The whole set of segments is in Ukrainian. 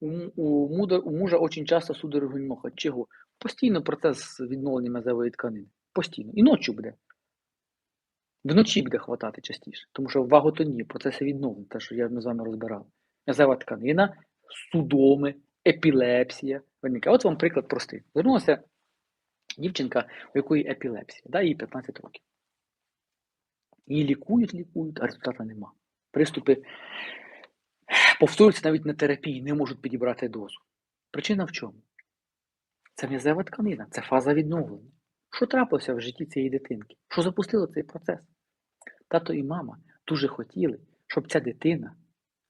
У, м- у, мужа очень часто судороги ноха. Чого? Постійно процес відновлення м'язової тканини. Постійно. І ночі буде. Вночі буде хватати частіше, тому що ваготонія, процеси відновлення, те, що я з вами розбирав. М'язова тканина, судоми, епілепсія. Виникає. От вам приклад простий. Звернулася дівчинка, у якої епілепсія, да, їй 15 років. Її лікують, лікують, а результату нема. Приступи повторюються навіть на терапії, не можуть підібрати дозу. Причина в чому? Це м'язева тканина, це фаза відновлення. Що трапилося в житті цієї дитинки? Що запустило цей процес? Тато і мама дуже хотіли, щоб ця дитина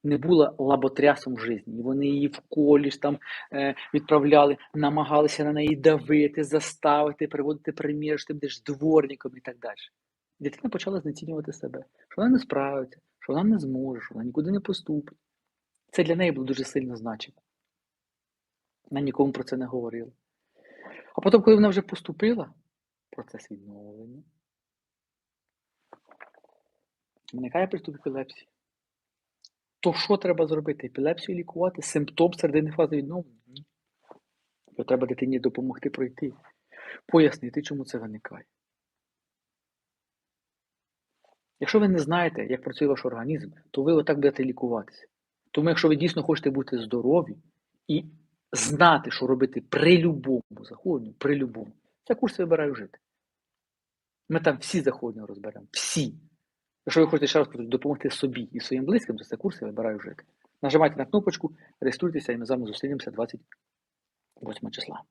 не була лаботрясом в житті. І вони її в коледж там е, відправляли, намагалися на неї давити, заставити, приводити примір, що ти будеш дворником і так далі. Дитина почала знецінювати себе, що вона не справиться, що вона не зможе, що вона нікуди не поступить. Це для неї було дуже сильно значимо. Вона нікому про це не говорила. А потім, коли вона вже поступила, в процес відновлення, виникає приступ епілепсії. То що треба зробити? Епілепсію лікувати? Симптом середини фази відновлення? Ні. Бо треба дитині допомогти пройти, пояснити, чому це виникає. Якщо ви не знаєте, як працює ваш організм, то ви отак будете лікуватися. Тому, якщо ви дійсно хочете бути здорові і знати, що робити при любому захворюванні, при любому, це курс вибираю жити. Ми там всі захворювання розберемо. Всі. Якщо ви хочете ще раз допомогти собі і своїм близьким, то це курс вибираю жити. Нажимайте на кнопочку, реєструйтеся і ми з вами зустрінемося 28 числа.